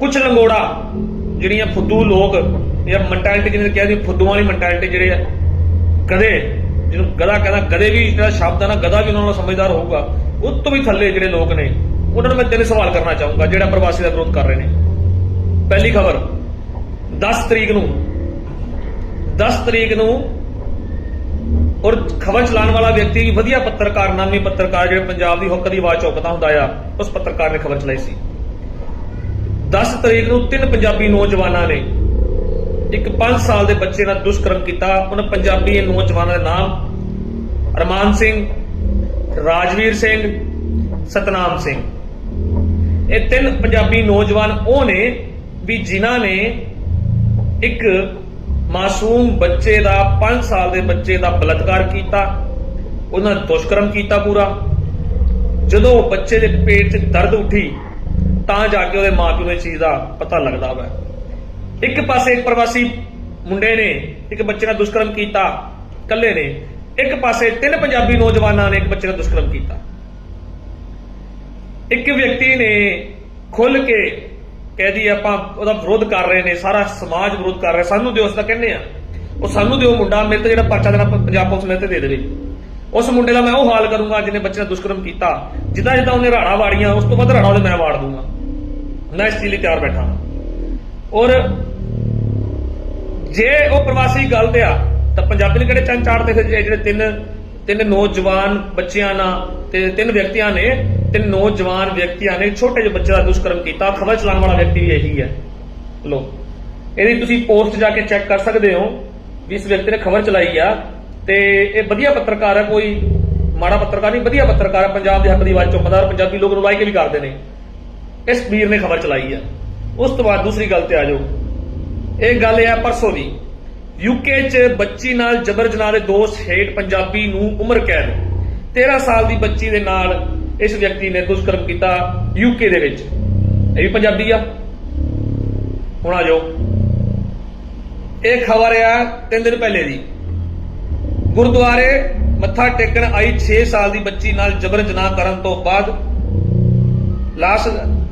ਕੁਝ ਲੰਗੋੜਾ, ਜਿਹੜੀਆਂ ਫੁੱਦੂ ਲੋਕ ਜਾਂ ਮੈਂਟੈਲਿਟੀ ਜਿਹਨੇ ਕਿਹਾ ਸੀ, ਫੁੱਦੂਆਂ ਵਾਲੀ ਮੈਂਟੈਲਿਟੀ ਜਿਹੜੇ ਆ ਕਦੇ ਜਿਹਨੂੰ ਗਦਾ ਕਹਿੰਦਾ ਕਦੇ ਵੀ ਜਿਹੜਾ ਸ਼ਬਦ ਆ ਨਾ ਗਦਾ ਵੀ ਉਹਨਾਂ ਨਾਲ ਸਮਝਦਾਰ ਹੋਊਗਾ ਉਸ ਤੋਂ ਵੀ ਥੱਲੇ ਜਿਹੜੇ ਲੋਕ ਨੇ, ਉਹਨਾਂ ਨੂੰ ਮੈਂ ਤਿੰਨ ਸਵਾਲ ਕਰਨਾ ਚਾਹੂੰਗਾ, ਜਿਹੜਾ ਪ੍ਰਵਾਸੀ ਦਾ ਵਿਰੋਧ ਕਰ ਰਹੇ ਨੇ। ਪਹਿਲੀ ਖਬਰ 10 ਤਰੀਕ ਨੂੰ 10 ਤਰੀਕ ਨੂੰ, ਔਰ ਖਬਰ ਚਲਾਉਣ ਵਾਲਾ ਵਿਅਕਤੀ ਵੀ ਵਧੀਆ ਪੱਤਰਕਾਰ, ਨਾਮੀ ਪੱਤਰਕਾਰ ਜਿਹੜੇ ਪੰਜਾਬ ਦੀ ਹੁੱਕ ਦੀ ਆਵਾਜ਼ ਚੁੱਕਦਾ ਹੁੰਦਾ ਆ, ਉਸ ਪੱਤਰਕਾਰ ਨੇ ਖਬਰ ਚਲਾਈ ਸੀ। 10 ਤਰੀਕ ਨੂੰ ਤਿੰਨ ਪੰਜਾਬੀ ਨੌਜਵਾਨਾਂ ਨੇ ਇੱਕ 5 ਸਾਲ ਦੇ ਬੱਚੇ ਨਾਲ ਦੁਸ਼ਕਰਮ ਕੀਤਾ। ਉਹਨਾਂ ਪੰਜਾਬੀ ਨੌਜਵਾਨਾਂ ਦੇ ਨਾਮ ਅਰਮਾਨ ਸਿੰਘ, ਰਾਜਵੀਰ ਸਿੰਘ, ਸਤਨਾਮ ਸਿੰਘ। ਇਹ ਤਿੰਨ ਪੰਜਾਬੀ ਨੌਜਵਾਨ ਉਹ ਨੇ ਵੀ ਜਿਨ੍ਹਾਂ ਨੇ ਇੱਕ ਮਾਸੂਮ ਬੱਚੇ ਦਾ 5 ਸਾਲ ਦੇ ਬੱਚੇ ਦਾ ਬਲਾਤਕਾਰ ਕੀਤਾ। ਉਹਨਾਂ ਨੇ ਦੁਸ਼ਕਰਮ ਕੀਤਾ ਪੂਰਾ। ਜਦੋਂ ਉਹ ਬੱਚੇ ਦੇ ਪੇਟ 'ਚ ਦਰਦ ਉੱਠੀ ਤਾਂ ਜਾ ਕੇ ਉਹਦੇ ਮਾਪਿਓ ਨੂੰ ਇਸ ਚੀਜ਼ ਦਾ ਪਤਾ ਲੱਗਦਾ ਵਾ। ਇੱਕ ਪਾਸੇ ਇੱਕ ਪ੍ਰਵਾਸੀ ਮੁੰਡੇ ਨੇ, ਇੱਕ ਬੱਚੇ ਨਾਲ ਦੁਸ਼ਕਰਮ ਕੀਤਾ, ਇਕੱਲੇ ਨੇ। ਇੱਕ ਪਾਸੇ ਤਿੰਨ ਪੰਜਾਬੀ ਨੌਜਵਾਨਾਂ ਨੇ ਇੱਕ ਬੱਚੇ ਨਾਲ ਦੁਸ਼ਕਰਮ ਕੀਤਾ। ਇੱਕ ਵਿਅਕਤੀ ਨੇ ਖੁੱਲ ਕੇ ਕਹਿ ਕਹਿਦੀ ਆਪਾਂ ਉਹਦਾ ਵਿਰੋਧ ਕਰ ਰਹੇ ਨੇ, ਸਾਰਾ ਸਮਾਜ ਵਿਰੋਧ ਕਰ ਰਿਹਾ। ਸਾਨੂੰ ਦਿਓ ਉਸ ਦਾ ਕਹਿੰਦੇ ਆ ਉਹ ਸਾਨੂੰ ਦਿਓ ਮੁੰਡਾ, ਮੇਰੇ ਤੇ ਜਿਹੜਾ ਪਰਚਾ ਦੇਣਾ ਪੰਜਾਬ ਪੁਲਿਸ ਮੇਰੇ ਤੇ ਦੇ ਦੇਵੇ। ਉਸ ਮੁੰਡੇ ਦਾ ਮੈਂ ਉਹ ਹਾਲ ਕਰੂੰਗਾ ਜਿਹਨੇ ਬੱਚੇ ਨਾਲ ਦੁਸ਼ਕਰਮ ਕੀਤਾ। ਜਿੱਦਾਂ ਜਿੱਦਾਂ ਉਹਨੇ ਰਾੜਾ ਵਾੜੀਆਂ, ਉਸ ਤੋਂ ਬਾਅਦ ਰਾੜਾ ਉਹਦੇ ਮੈਂ ਵਾੜ ਦੂੰਗਾ। ਮੈਂ ਇਸ ਚੀਜ਼ ਲਈ ਤਿਆਰ ਬੈਠਾ ਹਾਂ। ਔਰ ਜੇ ਉਹ ਪ੍ਰਵਾਸੀ ਗੱਲ ਤੇ ਆ, ਤਾਂ ਪੰਜਾਬੀ ਨੇ ਕਿਹੜੇ ਚੰਨ ਚਾੜਦੇ ਫਿਰ ਜਿਹੜੇ ਤਿੰਨ ਤਿੰਨ ਨੌਜਵਾਨ ਬੱਚਿਆਂ ਨਾਲ ਤੇ ਤਿੰਨ ਵਿਅਕਤੀਆਂ ਨੇ, ਤਿੰਨ ਨੌਜਵਾਨ ਵਿਅਕਤੀਆਂ ਨੇ, ਛੋਟੇ ਜਿਹੇ ਬੱਚੇ ਦਾ ਦੁਸ਼ਕਰਮ ਕੀਤਾ, ਖਬਰ ਚਲਾਉਣ ਵਾਲਾ ਵਿਅਕਤੀ ਵੀ ਇਹੀ ਹੈ। ਲੋ ਇਹਦੀ ਤੁਸੀਂ ਪੋਸਟ ਜਾ ਕੇ ਚੈੱਕ ਕਰ ਸਕਦੇ ਹੋ ਵੀ ਇਸ ਵਿਅਕਤੀ ਨੇ ਖਬਰ ਚਲਾਈ ਆ, ਤੇ ਇਹ ਵਧੀਆ ਪੱਤਰਕਾਰ ਹੈ ਕੋਈ ਮਾੜਾ ਪੱਤਰਕਾਰ ਨਹੀਂ, ਵਧੀਆ ਪੱਤਰਕਾਰ ਹੈ ਪੰਜਾਬ ਦੇ ਹੱਕ ਦੀ ਆਵਾਜ਼ ਚੁੱਕਦਾ ਔਰ ਪੰਜਾਬੀ ਲੋਕ ਨੂੰ ਲਾਈਕ ਵੀ ਕਰਦੇ ਨੇ। ਇਸ ਵੀਰ ਨੇ ਖਬਰ ਚਲਾਈ ਆ। ਉਸ ਤੋਂ ਬਾਅਦ ਦੂਸਰੀ ਗੱਲ ਤੇ ਆ ਜਾਓ। ਇਹ ਗੱਲ ਹੈ ਪਰਸੋਂ ਦੀ। ਯੂਕੇ 'ਚ ਬੱਚੀ ਨਾਲ ਜਬਰ ਜਨਾਹ ਦੇ ਦੋਸ਼ ਹੇਠ ਪੰਜਾਬੀ ਨੂੰ ਉਮਰ ਕੈਦ। 13 ਸਾਲ ਦੀ ਬੱਚੀ ਦੇ ਨਾਲ ਇਸ ਵਿਅਕਤੀ ਨੇ ਦੁਸ਼ਕਰਮ ਕੀਤਾ ਯੂਕੇ ਦੇ ਵਿੱਚ। ਇਹ ਵੀ ਪੰਜਾਬੀ ਆ। ਹੁਣ ਆ ਜਾਓ। ਇਹ ਖਬਰ ਆ ਤਿੰਨ ਦਿਨ ਪਹਿਲੇ ਦੀ। ਗੁਰਦੁਆਰੇ ਮੱਥਾ ਟੇਕਣ ਆਈ 6 ਸਾਲ ਦੀ ਬੱਚੀ ਨਾਲ ਜਬਰ ਜਨਾਹ ਕਰਨ ਤੋਂ ਬਾਅਦ ਲਾਸ਼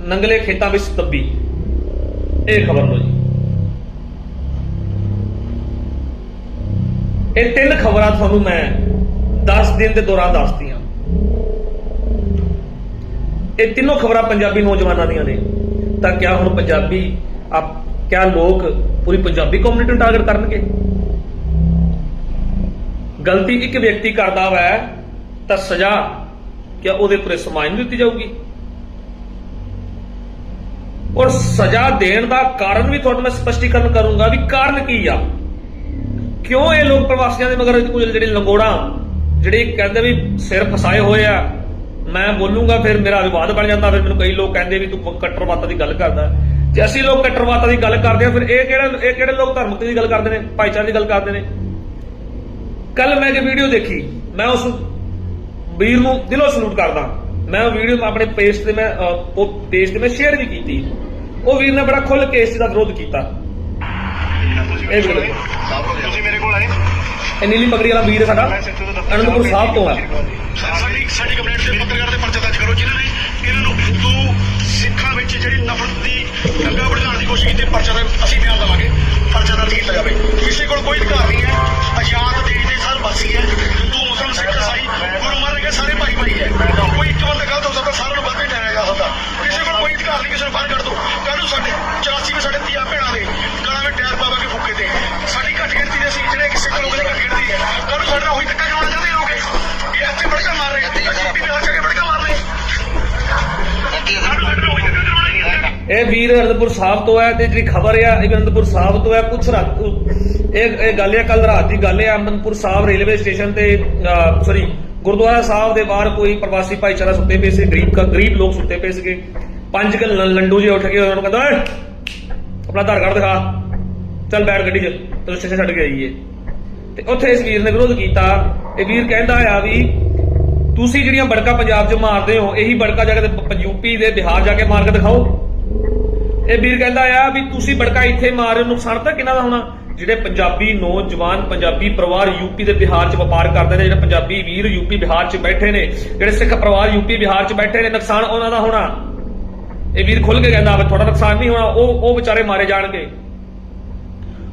ਨੰਗਲੇ ਖੇਤਾਂ ਵਿੱਚ ਤੱਬੀ ਇਹ ਖਬਰ ਲੋ ਜੀ। ਇਹ ਤਿੰਨ ਖਬਰਾਂ ਤੁਹਾਨੂੰ ਮੈਂ 10 ਦਿਨ ਦੇ ਦੌਰਾਨ ਦੱਸਤੀਆਂ ਇਹ ਤਿੰਨੋਂ ਖਬਰਾਂ ਪੰਜਾਬੀ ਨੌਜਵਾਨਾਂ ਦੀਆਂ ਨੇ। ਤਾਂ ਕਿਆ ਹੁਣ ਪੰਜਾਬੀ, ਆਪ ਕਿਆ ਲੋਕ ਪੂਰੀ ਪੰਜਾਬੀ ਕਮਿਊਨਿਟੀ ਨੂੰ ਟਾਰਗੇਟ ਕਰਨਗੇ? ਗਲਤੀ ਇੱਕ ਵਿਅਕਤੀ ਕਰਦਾ ਵੈ, ਤਾਂ ਸਜ਼ਾ ਕਿਆ ਉਹਦੇ ਪੂਰੇ ਸਮਾਜ ਨੂੰ ਦਿੱਤੀ ਜਾਊਗੀ? ਔਰ ਸਜ਼ਾ ਦੇਣ ਦਾ ਕਾਰਨ ਵੀ ਤੁਹਾਨੂੰ ਮੈਂ ਸਪਸ਼ਟੀਕਰਨ ਕਰੂੰਗਾ ਵੀ ਕਾਰਨ ਕੀ ਆ? ਕਿਉਂ ਇਹ ਲੋਕ ਪ੍ਰਵਾਸੀਆਂ ਦੇ ਮਗਰ ਕੁਝ ਜਿਹੜੇ ਲੰਗੋੜਾ, ਜਿਹੜੇ ਕਹਿੰਦੇ ਵੀ ਸਿਰ ਫਸਾਏ ਹੋਏ ਆ, ਮੈਂ ਬੋਲੂੰਗਾ, ਫਿਰ ਮੇਰਾ ਵਿਵਾਦ ਬਣ ਜਾਂਦਾ, ਫਿਰ ਮੈਨੂੰ ਕਈ ਲੋਕ ਕਹਿੰਦੇ ਵੀ ਤੂੰ ਕੱਟਰਵਾਦਾਂ ਦੀ ਗੱਲ ਕਰਦਾ। ਜੇ ਅਸੀਂ ਲੋਕ ਕੱਟਰਵਾਦਾਂ ਦੀ ਗੱਲ ਕਰਦੇ ਆ, ਫਿਰ ਇਹ ਕਿਹੜੇ ਇਹ ਕਿਹੜੇ ਲੋਕ ਧਰਮਕ ਦੀ ਗੱਲ ਕਰਦੇ ਨੇ, ਭਾਈਚਾਰੇ ਦੀ ਗੱਲ ਕਰਦੇ ਨੇ? ਕੱਲ ਮੈਂ ਇੱਕ ਵੀਡੀਓ ਦੇਖੀ, ਮੈਂ ਉਸ ਵੀਰ ਨੂੰ ਦਿਲੋਂ ਸਲੂਟ ਕਰਦਾ। ਮੈਂ ਉਹ ਵੀਡੀਓ ਆਪਣੇ ਪੇਜ ਤੇ ਮੈਂ ਉਹ ਪੇਜ ਤੇ ਮੈਂ ਸ਼ੇਅਰ ਵੀ ਕੀਤੀ। ਉਹ ਵੀਰ ਨੇ ਬੜਾ ਖੁੱਲ ਕੇ ਇਸ ਦਾ ਵਿਰੋਧ ਕੀਤਾ। ਇਹ ਵੀਡੀਓ ਤੁਸੀਂ ਮੇਰੇ ਕੋਲ ਆਏ। ਇਹ ਨੀਲੀ ਪਗੜੀ ਵਾਲਾ ਵੀਰ ਹੈ ਸਾਡਾ। ਅਨੰਦਪੁਰ ਸਾਹਿਬ ਤੋਂ ਆ ਸਾਡੀ ਸਾਡੀ ਕੰਪਲੇਂਟ ਤੇ ਪੱਤਰਕਾਰ ਦੇ ਪਰਚਾ ਦਰਜ ਕਰੋ ਜਿਨ੍ਹਾਂ ਨੇ ਇਹਨਾਂ ਨੂੰ ਹਿੰਦੂ ਸਿੱਖਾਂ ਵਿੱਚ ਜਿਹੜੀ ਨਫ਼ਰਤ ਦੀ ਗੰਗਾ ਵੜਾਉਣ ਦੀ ਕੋਸ਼ਿਸ਼ ਕੀਤੀ ਪਰਚਾ ਦਾ ਅਸੀਂ ਬਿਆਨ ਦਵਾਂਗੇ। ਪਰਚਾ ਦਰਜ ਕੀਤਾ ਜਾਵੇ। ਕਿਸੇ ਕੋਲ ਕੋਈ ਅਧਿਕਾਰ ਨਹੀਂ ਹੈ। ਆਜ਼ਾਦ ਦੇਸ਼ ਦੇ ਸਰ ਵਾਸੀ ਹੈ। ਹਿੰਦੂ ਮੁਸਲਮਾਨ ਸਿੱਖ ਈਸਾਈ ਗੁਰੂ ਮਹਾਰਾਜ ਦੇ ਸਾਰੇ ਭਾਈ ਭਾਈ ਹੈ। ਕੋਈ ਇੱਕ ਬੰਦਾ ਗਲਤ ਹੋ ਸਕਦਾ ਸਾਰਿਆਂ ਨੂੰ ਬੰਦੇ ਠਹਿਰਾਇਆ ਜਾ ਸਕਦਾ। ਕਿਸੇ ਕੋਲ ਕੋਈ ਅਧਿਕਾਰ ਨਹੀਂ ਕਿਸੇ ਨੂੰ ਬਾਹਰ ਕੱਢ ਦੋ। ਕੱਲ ਨੂੰ ਸਾਡੇ 84 ਵਿੱਚ ਸਾਡੇ ਧੀਆ ਭੈਣਾਂ ਦੇ ਗਲਾਂ ਵਿੱਚ ਟਾਇਰ ਪਾ ਪਾ ਕੇ ਫੁੱਕੇ ਤੇ। ਸਾਡੀ ਘੱਟ ਗਿਣਤੀ ਦੇ ਸੀ ਜਿਹੜੇ ਕਿਸੇ ਕੋਲ ਲੋਕ ਦੀ ਘੱਟ ਗਿਣਤੀ ਹੈ। ਕੱਲ ਨੂੰ ਸਾਡੇ ਇਹ। ਵੀਰ ਅਨੰਦਪੁਰ ਸਾਹਿਬ ਤੋਂ ਹੈ ਤੇ ਜਿਹੜੀ ਖਬਰ ਆ, ਇਹ ਵੀ ਅਨੰਦਪੁਰ ਸਾਹਿਬ ਤੋਂ ਹੈ। ਕੁਛ ਰਾਤ ਇਹ ਇਹ ਗੱਲ ਹੈ ਕੱਲ ਰਾਤ ਦੀ ਗੱਲ ਹੈ ਅਨੰਦਪੁਰ ਸਾਹਿਬ ਰੇਲਵੇ ਸਟੇਸ਼ਨ ਤੇ ਸੌਰੀ ਗੁਰਦੁਆਰਾ ਸਾਹਿਬ ਦੇ ਬਾਹਰ ਕੋਈ ਪ੍ਰਵਾਸੀ ਭਾਈਚਾਰਾ ਸੁੱਤੇ ਪਏ ਸੀ। ਗਰੀਬ ਗਰੀਬ ਲੋਕ ਸੁੱਤੇ ਪਏ ਸੀਗੇ। ਪੰਜ ਕ ਲੰਡੂ ਜੇ ਉੱਠ ਕੇ ਉਹਨਾਂ ਨੂੰ ਕਹਿੰਦਾ, ਓਏ, ਆਪਣਾ ਆਧਾਰ ਕਾਰਡ ਦਿਖਾ। ਚੱਲ ਬੈਠ ਗੱਡੀ 'ਚ ਤੈਨੂੰ ਸਟੇਸ਼ਨ ਛੱਡ ਕੇ ਆਈਏ। ਤੇ ਉੱਥੇ ਇਸ ਵੀਰ ਨੇ ਵਿਰੋਧ ਕੀਤਾ। ਇਹ ਵੀਰ ਕਹਿੰਦਾ ਆ ਵੀ, ਤੁਸੀਂ ਜਿਹੜੀਆਂ ਬੜਕਾ ਪੰਜਾਬ 'ਚ ਮਾਰਦੇ ਹੋ, ਇਹੀ ਬੜਕਾ ਜਾ ਕੇ ਯੂਪੀ ਦੇ ਬਿਹਾਰ ਜਾ ਕੇ ਮਾਰ ਕੇ ਦਿਖਾਓ। ਇਹ ਵੀਰ ਕਹਿੰਦਾ ਆ ਵੀ, ਤੁਸੀਂ ਬੜਕਾ ਇੱਥੇ ਮਾਰ ਰਹੇ ਹੋ, ਨੁਕਸਾਨ ਤਾਂ ਕਿਹਨਾਂ ਦਾ ਹੋਣਾ? ਜਿਹੜੇ ਪੰਜਾਬੀ ਨੌਜਵਾਨ, ਪੰਜਾਬੀ ਪਰਿਵਾਰ ਯੂਪੀ ਦੇ ਬਿਹਾਰ 'ਚ ਵਪਾਰ ਕਰਦੇ ਨੇ, ਜਿਹੜੇ ਪੰਜਾਬੀ ਵੀਰ ਯੂਪੀ ਬਿਹਾਰ 'ਚ ਬੈਠੇ ਨੇ, ਜਿਹੜੇ ਸਿੱਖ ਪਰਿਵਾਰ ਯੂਪੀ ਬਿਹਾਰ 'ਚ ਬੈਠੇ ਨੇ, ਨੁਕਸਾਨ ਉਹਨਾਂ ਦਾ ਹੋਣਾ। ਇਹ ਵੀਰ ਖੁੱਲ ਕੇ ਕਹਿੰਦਾ ਵੀ ਤੁਹਾਡਾ ਨੁਕਸਾਨ ਨਹੀਂ ਹੋਣਾ, ਉਹ ਉਹ ਵਿਚਾਰੇ ਮਾਰੇ ਜਾਣਗੇ।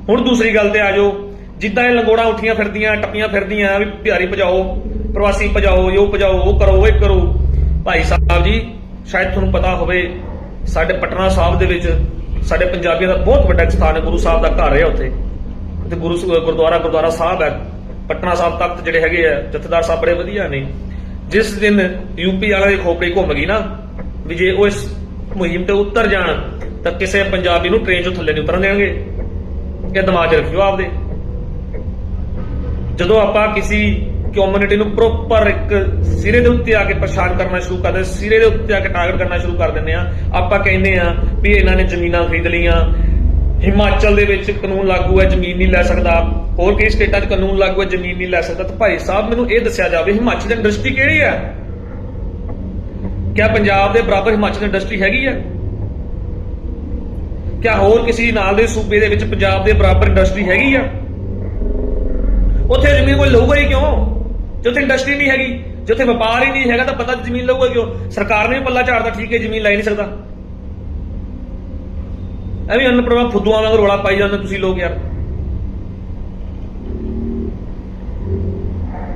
ਹੁਣ ਦੂਸਰੀ ਗੱਲ ਤੇ ਆ ਜਾਓ। ਜਿੱਦਾਂ ਇਹ ਲੰਗੋੜਾ ਉੱਠੀਆਂ ਫਿਰਦੀਆਂ, ਟੱਪੀਆਂ ਫਿਰਦੀਆਂ, ਵੀ ਪਿਆਰੀ ਭਜਾਓ, ਪ੍ਰਵਾਸੀ ਭਜਾਓ ਇਹ ਭਜਾਓ, ਉਹ ਕਰੋ ਇਹ ਕਰੋ। ਭਾਈ ਸਾਹਿਬ ਜੀ, ਸ਼ਾਇਦ ਤੁਹਾਨੂੰ ਪਤਾ ਹੋਵੇ, ਸਾਡੇ ਪਟਨਾ ਸਾਹਿਬ ਦੇ ਵਿੱਚ ਸਾਡੇ ਪੰਜਾਬੀਆਂ ਦਾ ਬਹੁਤ ਵੱਡਾ ਸਥਾਨ ਹੈ, ਗੁਰੂ ਸਾਹਿਬ ਦਾ ਘਰ ਹੈ ਉੱਥੇ। ਤੇ ਗੁਰੂ ਗੁਰਦੁਆਰਾ ਗੁਰਦੁਆਰਾ ਸਾਹਿਬ ਹੈ। ਪਟਨਾ ਸਾਹਿਬ ਤਖਤ ਜਿਹੜੇ ਹੈਗੇ ਆ, ਜਥੇਦਾਰ ਸਾਹਿਬ ਬੜੇ ਵਧੀਆ ਨੇ। ਜਿਸ ਦਿਨ ਯੂਪੀ ਵਾਲਿਆਂ ਦੀ ਖੋਪੜੀ ਘੁੰਮ ਗਈ ਨਾ, ਵੀ ਜੇ ਉਹ ਇਸ ਮੁਹਿੰਮ ਤੇ ਉਤਰ ਜਾਣ, ਤਾਂ ਕਿਸੇ ਪੰਜਾਬੀ ਨੂੰ ਟ੍ਰੇਨ ਚੋਂ ਥੱਲੇ ਨਹੀਂ ਉਤਰਨ ਦੇਣਗੇ। ਇਹ ਦਿਮਾਗ 'ਚ ਰੱਖਿਓ ਆਪਦੇ। ਜਦੋਂ ਆਪਾਂ ਕਿਸੇ ਕਮਿਊਨਿਟੀ ਨੂੰ ਪ੍ਰੋਪਰ ਇੱਕ ਸਿਰੇ ਦੇ ਉੱਤੇ ਆ ਕੇ ਪਛਾਣ ਕਰਨਾ ਸ਼ੁਰੂ ਕਰਦੇ, ਸਿਰੇ ਦੇ ਉੱਤੇ ਆ ਕੇ ਟਾਰਗੇਟ ਕਰਨਾ ਸ਼ੁਰੂ ਕਰ ਦਿੰਦੇ ਆ ਆਪਾਂ ਕਹਿੰਦੇ ਆ ਵੀ ਇਹਨਾਂ ਨੇ ਜ਼ਮੀਨਾਂ ਖਰੀਦ ਲਈਆਂ। ਹਿਮਾਚਲ ਦੇ ਵਿੱਚ ਕਾਨੂੰਨ ਲਾਗੂ ਹੈ, ਜ਼ਮੀਨ ਨਹੀਂ ਲੈ ਸਕਦਾ। ਹੋਰ ਕਈ ਸਟੇਟਾਂ 'ਚ ਕਾਨੂੰਨ ਲਾਗੂ ਹੈ, ਜ਼ਮੀਨ ਨਹੀਂ ਲੈ ਸਕਦਾ। ਤਾਂ ਭਾਈ ਸਾਹਿਬ, ਮੈਨੂੰ ਇਹ ਦੱਸਿਆ ਜਾਵੇ, ਹਿਮਾਚਲ ਦੀ ਇੰਡਸਟਰੀ ਕਿਹੜੀ ਹੈ? ਕਿਆ ਪੰਜਾਬ ਦੇ ਬਰਾਬਰ ਹਿਮਾਚਲ ਇੰਡਸਟਰੀ ਹੈਗੀ ਆ? ਕਿਆ ਹੋਰ ਕਿਸੇ ਨਾਲ ਦੇ ਸੂਬੇ ਦੇ ਵਿੱਚ ਪੰਜਾਬ ਦੇ ਬਰਾਬਰ ਇੰਡਸਟਰੀ ਹੈਗੀ ਆ? ਉੱਥੇ ਜ਼ਮੀਨ ਕੋਈ ਲਊਗਾ ਹੀ ਕਿਉਂ? ਜੇ ਉੱਥੇ ਇੰਡਸਟਰੀ ਨਹੀਂ ਹੈਗੀ, ਜੇ ਵਪਾਰ ਹੀ ਨਹੀਂ ਹੈਗਾ ਤਾਂ ਪਤਾ ਜ਼ਮੀਨ ਲਊਗਾ ਕਿਉਂ? ਸਰਕਾਰ ਨੇ ਵੀ ਪੱਲਾ ਝਾੜਦਾ, ਠੀਕ ਹੈ, ਜ਼ਮੀਨ ਲੈ ਨਹੀਂ ਸਕਦਾ। ਐਵੇਂ ਅਨਪ੍ਰਭਾ ਫੁੱਦੂਆਂ ਵਾਂਗ ਰੋਲਾ ਪਾਈ ਜਾਂਦੇ ਤੁਸੀਂ ਲੋਕ ਯਾਰ।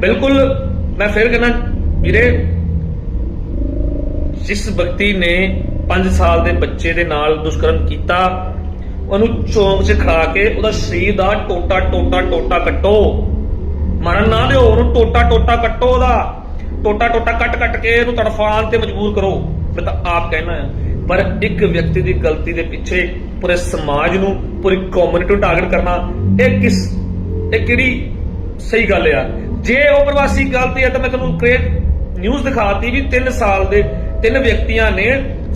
ਬਿਲਕੁਲ, ਮੈਂ ਫਿਰ ਕਹਿੰਦਾ, ਵੀਰੇ ਜਿਸ ਵਿਅਕਤੀ ਨੇ 5 ਸਾਲ ਦੇ ਬੱਚੇ ਦੇ ਨਾਲ ਦੁਸ਼ਕਰਮ ਕੀਤਾ, ਉਹਨੂੰ ਚੌਂਕ 'ਚ ਖੜਾ ਕੇ ਉਹਦਾ ਸਰੀਰ ਦਾ ਟੋਟਾ ਟੋਟਾ ਟੋਟਾ ਕੱਟੋ। ਮਰਨ ਨਾ ਦਿਓ, ਉਹਨੂੰ ਟੋਟਾ ਟੋਟਾ ਕੱਟੋ ਉਹਦਾ। ਟੋਟਾ ਟੋਟਾ ਕੱਟ ਕੱਟ ਕੇ ਇਹਨੂੰ ਤੜਫਾਨ ਤੇ ਮਜਬੂਰ ਕਰੋ। ਮੈਂ ਤਾਂ ਆਪ ਕਹਿਣਾ ਹੈ ਪਰ ਇੱਕ ਵਿਅਕਤੀ ਦੀ ਗਲਤੀ ਦੇ ਪਿੱਛੇ ਪੂਰੇ ਸਮਾਜ ਨੂੰ ਪੂਰੀ ਕਮਿਊਨਿਟੀ ਨੂੰ ਟਾਰਗੇਟ ਕਰਨਾ, ਇਹ ਕਿਸ, ਇਹ ਕਿਹੜੀ ਸਹੀ ਗੱਲ ਆ? ਜੇ ਉਹ ਪ੍ਰਵਾਸੀ ਗਲਤੀ ਹੈ ਤਾਂ ਮੈਂ ਤੁਹਾਨੂੰ ਕ੍ਰੇਟ ਨਿਊਜ਼ ਦਿਖਾਤੀ ਵੀ 3 ਸਾਲ ਦੇ ਤਿੰਨ ਵਿਅਕਤੀਆਂ ਨੇ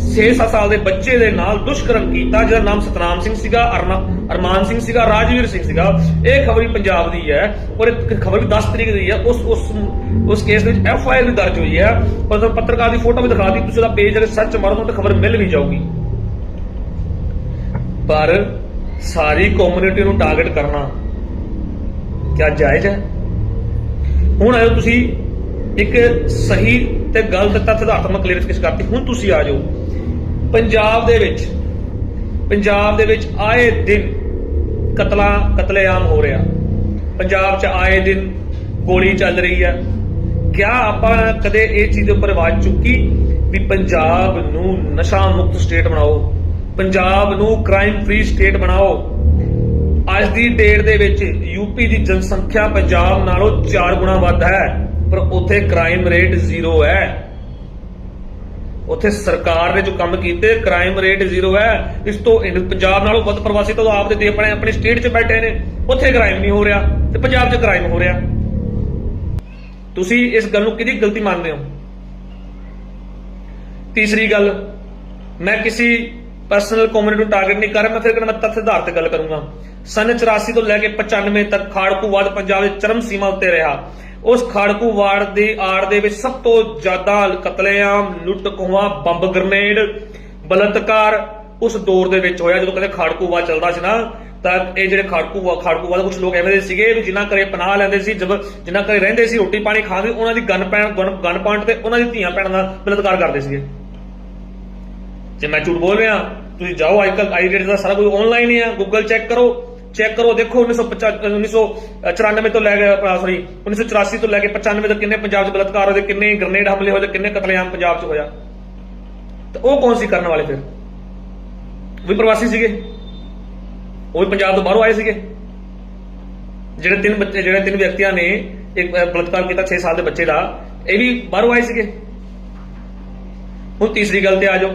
6-7 ਸਾਲ ਦੇ ਬੱਚੇ ਦੇ ਨਾਲ ਦੁਸ਼ਕਰਮ ਕੀਤਾ, ਜਿਹਦਾ ਨਾਮ ਸਤਨਾਮ ਸਿੰਘ ਸੀਗਾ ਅਰਮਾਨ ਸਿੰਘ ਸੀਗਾ, ਰਾਜਵੀਰ ਸਿੰਘ ਸੀਗਾ। ਇਹ ਖਬਰ ਵੀ ਪੰਜਾਬ ਦੀ ਹੈ ਔਰ ਇਹ ਖਬਰ ਵੀ 10 ਤਰੀਕ ਦੀ ਹੈ। ਉਸ ਉਸ ਉਸ ਕੇਸ ਵਿੱਚ ਐਫ ਆਈ ਆਰ ਵੀ ਦਰਜ ਹੋਈ ਹੈ। ਪਰ ਪੱਤਰਕਾਰ ਦੀ ਫੋਟੋ ਵੀ ਦਿਖਾ ਦਿੱਤੀ, ਤੁਸੀਂ ਉਹਦਾ ਪੇਜ ਅਗਰ ਸਰਚ ਮਾਰੋ ਤਾਂ ਖਬਰ ਮਿਲ ਵੀ ਜਾਊਗੀ। ਪਰ ਸਾਰੀ ਕਮਿਊਨਿਟੀ ਨੂੰ ਟਾਰਗੇਟ ਕਰਨਾ ਕਿਆ ਜਾਇਜ਼ ਹੈ? ਹੁਣ ਆਇਓ ਤੁਸੀਂ ਇੱਕ ਸਹੀ ਤੇ ਗਲਤ ਤੱਥਾਤਮਕ ਕਲੀਅਰਿਫਿਕੇਸ਼ਨ ਕਰਤੀ। ਹੁਣ ਤੁਸੀਂ ਆ ਜਾਓ। ਪੰਜਾਬ ਦੇ ਵਿੱਚ, ਪੰਜਾਬ ਦੇ ਵਿੱਚ ਆਏ ਦਿਨ ਕਤਲਾਂ, ਕਤਲੇਆਮ ਹੋ ਰਿਹਾ। ਪੰਜਾਬ 'ਚ ਆਏ ਦਿਨ ਗੋਲੀ ਚੱਲ ਰਹੀ ਹੈ ਕਿਆ ਆਪਾਂ ਕਦੇ ਇਹ ਚੀਜ਼ ਦੇ ਉੱਪਰ ਆਵਾਜ਼ ਚੁੱਕੀ ਵੀ ਪੰਜਾਬ ਨੂੰ ਨਸ਼ਾ ਮੁਕਤ ਸਟੇਟ ਬਣਾਓ? ਪੰਜਾਬ ਨੂੰ ਕ੍ਰਾਈਮ ਫ੍ਰੀ ਸਟੇਟ ਬਣਾਓ? ਅੱਜ ਦੀ ਡੇਟ ਦੇ ਵਿੱਚ ਯੂਪੀ ਦੀ ਜਨਸੰਖਿਆ ਪੰਜਾਬ ਨਾਲੋਂ 4 ਗੁਣਾ ਵੱਧ ਹੈ। ਪਰ ਉੱਥੇ ਕ੍ਰਾਈਮ ਰੇਟ ਜ਼ੀਰੋ ਹੈ। ਉੱਥੇ ਸਰਕਾਰ ਨੇ ਜੋ ਕੰਮ ਕੀਤੇ ਕ੍ਰਾਈਮ ਰੇਟ ਜ਼ੀਰੋ ਹੈ। ਇਸ ਤੋਂ ਪੰਜਾਬ ਨਾਲੋਂ ਵੱਧ ਪ੍ਰਵਾਸੀ ਤਾਂ ਆਪਦੇ ਦੇ ਆਪਣੇ, ਆਪਣੀ ਸਟੇਟ 'ਚ ਬੈਠੇ ਨੇ। ਉੱਥੇ ਕ੍ਰਾਈਮ ਨਹੀਂ ਹੋ ਰਿਹਾ ਤੇ ਪੰਜਾਬ 'ਚ ਕ੍ਰਾਈਮ ਹੋ ਰਿਹਾ। ਤੁਸੀਂ ਇਸ ਗੱਲ ਨੂੰ ਕਿਹਦੀ ਗਲਤੀ ਮੰਨਦੇ ਹੋ? ਤੀਸਰੀ ਗੱਲ, ਮੈਂ ਕਿਸੇ ਪਰਸਨਲ ਕਮਿਊਨਿਟੀ ਨੂੰ ਟਾਰਗੇਟ ਨਹੀਂ ਕਰ ਰਿਹਾ, ਮੈਂ ਫਿਰ ਕਹਿੰਦਾ ਮੈਂ ਤੱਥ ਆਧਾਰ ਤੇ ਗੱਲ ਕਰੂੰਗਾ। ਸਨ 84 ਤੋਂ ਲੈ ਕੇ 95 ਤੱਕ ਖਾੜਕੂਵਾਦ ਪੰਜਾਬ ਦੇ ਚਰਮ ਸੀਮਾ ਉੱਤੇ ਰਿਹਾ। ਉਸ ਖਾੜਕੂਵਾੜ ਦੀ ਆੜ ਦੇ ਵਿੱਚ ਸਭ ਤੋਂ ਜ਼ਿਆਦਾ ਕਤਲੇਆਮ, ਲੁੱਟ ਖੋਹਾਂ, ਬੰਬ ਗ੍ਰਨੇਡ ਬਲਤਕਾਰ ਉਸ ਦੌਰ ਦੇ ਵਿੱਚ ਹੋਇਆ, ਜਦੋਂ ਕਹਿੰਦੇ ਖਾੜਕੂਵਾਦ ਚੱਲਦਾ ਸੀ ਨਾ, ਤਾਂ ਇਹ ਜਿਹੜੇ ਖਾੜਕੂ ਖਾੜਕੂਵਾਦ ਕੁਝ ਲੋਕ ਐਵੇਂ ਦੇ ਸੀਗੇ ਵੀ ਜਿਨ੍ਹਾਂ ਘਰੇ ਪਨਾਹ ਲੈਂਦੇ ਸੀ ਜਦ ਜਿਨ੍ਹਾਂ ਘਰੇ ਰਹਿੰਦੇ ਸੀ, ਰੋਟੀ ਪਾਣੀ ਖਾਂਦੇ, ਉਹਨਾਂ ਦੀ ਗਨ ਪੈਣ, ਗਨ ਪੁਆਇੰਟ ਤੇ ਉਹਨਾਂ ਦੀ ਧੀਆਂ ਭੈਣਾਂ ਦਾ ਬਲਤਕਾਰ ਕਰਦੇ ਸੀਗੇ। ਜੇ ਮੈਂ ਝੂਠ ਬੋਲ ਰਿਹਾ, ਤੁਸੀਂ ਜਾਓ, ਅੱਜ ਕੱਲ ਆਈ ਰੇਟ ਦਾ ਸਾਰਾ ਕੁਝ ਆਨਲਾਈਨ ਹੀ ਆ ਗੂਗਲ ਚੈੱਕ ਕਰੋ ਚੈੱਕ ਕਰੋ ਦੇਖੋ 1995 1994 ਤੋਂ ਲੈ ਕੇ ਸੌਰੀ 1984 ਤੋਂ ਲੈ ਕੇ 95 ਤੱਕ ਕਿੰਨੇ ਪੰਜਾਬ 'ਚ ਬਲਤਕਾਰ ਹੋਏ ਕਿੰਨੇ ਗ੍ਰਨੇਡ ਹਮਲੇ ਹੋਏ ਤੇ ਕਿੰਨੇ ਕਤਲੇਆਮ ਪੰਜਾਬ 'ਚ ਹੋਇਆ। ਤੇ ਉਹ ਕੌਣ ਸੀ ਕਰਨ ਵਾਲੇ ਫਿਰ? ਵੀ ਪ੍ਰਵਾਸੀ ਸੀਗੇ। ਉਹ ਵੀ ਪੰਜਾਬ ਤੋਂ ਬਾਹਰੋਂ ਆਏ ਸੀਗੇ। ਜਿਹੜੇ ਤਿੰਨ ਬੱਚੇ ਜਿਹੜੇ ਤਿੰਨ ਵਿਅਕਤੀਆਂ ਨੇ ਇੱਕ ਅਹ, ਬਲਾਤਕਾਰ ਕੀਤਾ 6 ਸਾਲ ਦੇ ਬੱਚੇ ਦਾ ਇਹ ਵੀ ਬਾਹਰੋਂ ਆਏ ਸੀਗੇ। ਹੁਣ ਤੀਸਰੀ ਗੱਲ ਤੇ ਆ ਜਾਓ।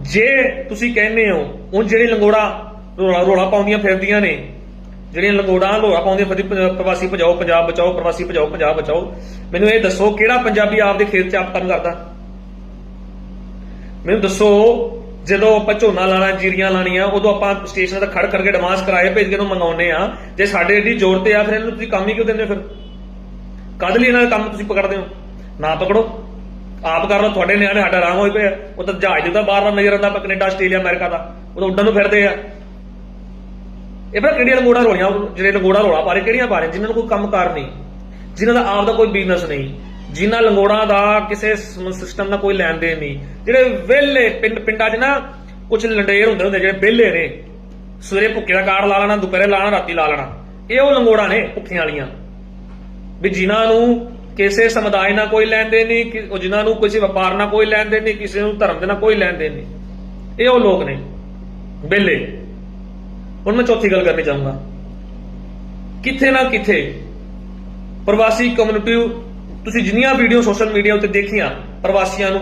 ਜੇ ਤੁਸੀਂ ਕਹਿੰਦੇ ਹੋ ਹੁਣ ਜਿਹੜੇ ਲੰਗੋੜਾ ਰੋਲਾ ਰੋਲਾ ਪਾਉਂਦੀਆਂ ਫਿਰਦੀਆਂ ਨੇ, ਜਿਹੜੀਆਂ ਲੰਗੋੜਾ ਰੋਲਾ ਪਾਉਂਦੀਆਂ ਫਿਰਦੀ ਪ੍ਰਵਾਸੀ ਭਜਾਓ, ਪੰਜਾਬ ਬਚਾਓ, ਪ੍ਰਵਾਸੀ ਭਜਾਓ, ਪੰਜਾਬ ਬਚਾਓ। ਮੈਨੂੰ ਇਹ ਦੱਸੋ ਕਿਹੜਾ ਪੰਜਾਬੀ ਆਪਦੇ ਖੇਤ 'ਚ ਆਪ ਕੰਮ ਕਰਦਾ? ਮੈਨੂੰ ਦੱਸੋ, ਜਦੋਂ ਆਪਾਂ ਝੋਨਾ ਲਾਣਾ ਜੀਰੀਆਂ ਲਾਣੀਆਂ ਉਦੋਂ ਆਪਾਂ ਸਟੇਸ਼ਨ ਤੇ ਖੜ ਕਰਕੇ ਐਡਵਾਂਸ ਕਰਾਏ ਭੇਜ ਕੇ ਨੂੰ ਮੰਗਾਉਨੇ ਆ ਜੇ ਸਾਡੇ ਏਡੀ ਜ਼ੋਰ ਤੇ ਆ, ਫਿਰ ਇਹਨੂੰ ਤੁਸੀਂ ਕੰਮ ਹੀ ਕਿਉਂ ਦਿੰਦੇ ਹੋ ਫਿਰ? ਕਦ ਲਈ ਇਹਨਾਂ ਦਾ ਕੰਮ ਤੁਸੀਂ ਪਕੜਦੇ ਹੋ? ਨਾ ਪਕੜੋ। ਆਪ ਕਰ ਲਓ, ਤੁਹਾਡੇ ਨਿਆਣੇ ਸਾਡਾ ਆਰਾਮ ਹੋਈ ਪਿਆ ਉਹ ਤਾਂ ਜਹਾਜ਼ ਦਾ ਬਾਹਰ ਦਾ ਨਜ਼ਰ ਆਉਂਦਾ, ਆਪਾਂ ਕੈਨੇਡਾ, ਆਸਟ੍ਰੇਲੀਆ, ਅਮਰੀਕਾ ਦਾ। ਉਹ ਤਾਂ ਉੱਡਣ ਨੂੰ ਫਿਰਦੇ ਆ। ਇਹ ਫਿਰ ਕਿਹੜੀਆਂ ਲੰਗੋੜਾ ਰੋਲੀਆਂ? ਜਿਹੜੇ ਲੰਗੋੜਾ ਰੋਲਾ ਪਾ ਰਹੇ, ਕਿਹੜੀਆਂ ਪਾ ਰਹੇ? ਜਿਨ੍ਹਾਂ ਨੂੰ ਕੋਈ ਕੰਮਕਾਰ ਨਹੀਂ, ਜਿਨ੍ਹਾਂ ਦਾ ਆਪ ਦਾ ਕੋਈ ਬਿਜ਼ਨਸ ਨਹੀਂ, ਜਿਨ੍ਹਾਂ ਲੰਗੋੜਾਂ ਦਾ ਕਿਸੇ ਸਿਸਟਮ ਨਾਲ ਕੋਈ ਲੈਣ ਦੇਣ ਨਹੀਂ। ਜਿਹੜੇ ਵਿਹਲੇ ਪਿੰਡ, ਪਿੰਡਾਂ 'ਚ ਨਾ ਕੁਝ ਲੰਡੇਰ ਹੁੰਦੇ ਹੁੰਦੇ, ਜਿਹੜੇ ਵਿਹਲੇ ਨੇ, ਸਵੇਰੇ ਭੁੱਖੇ ਦਾ ਕਾਰਡ ਲਾ ਲੈਣਾ, ਦੁਪਹਿਰੇ ਲਾ ਲੈਣਾ, ਰਾਤੀ ਲਾ ਲੈਣਾ। ਇਹ ਉਹ ਲੰਗੋੜਾਂ ਨੇ, ਭੁੱਖੀਆਂ ਵਾਲੀਆਂ। ਵੀ ਜਿਨ੍ਹਾਂ ਨੂੰ ਕਿਸੇ ਸਮੁਦਾਇ ਨਾਲ ਕੋਈ ਲੈਣ ਦੇਣ ਨਹੀਂ, ਕਿ- ਜਿਨ੍ਹਾਂ ਨੂੰ ਕਿਸੇ ਵਪਾਰ ਨਾਲ ਕੋਈ ਲੈਣ ਦੇਣ ਨਹੀਂ, ਕਿਸੇ ਨੂੰ ਧਰਮ ਦੇ ਨਾਲ ਕੋਈ ਲੈਣ ਦੇਣ ਨਹੀਂ। ਇਹ ਉਹ ਲੋਕ ਨੇ। ਵਿਹਲੇ। ਹੁਣ ਮੈਂ ਚੌਥੀ ਗੱਲ ਕਰਨੀ ਚਾਹੂੰਗਾ। ਕਿੱਥੇ ਨਾ ਕਿੱਥੇ ਪ੍ਰਵਾਸੀ ਕਮਿਊਨਿਟੀ ਤੁਸੀਂ ਜਿੰਨੀਆਂ ਵੀਡੀਓ ਸੋਸ਼ਲ ਮੀਡੀਆ ਉੱਤੇ ਦੇਖੀਆਂ, ਪ੍ਰਵਾਸੀਆਂ ਨੂੰ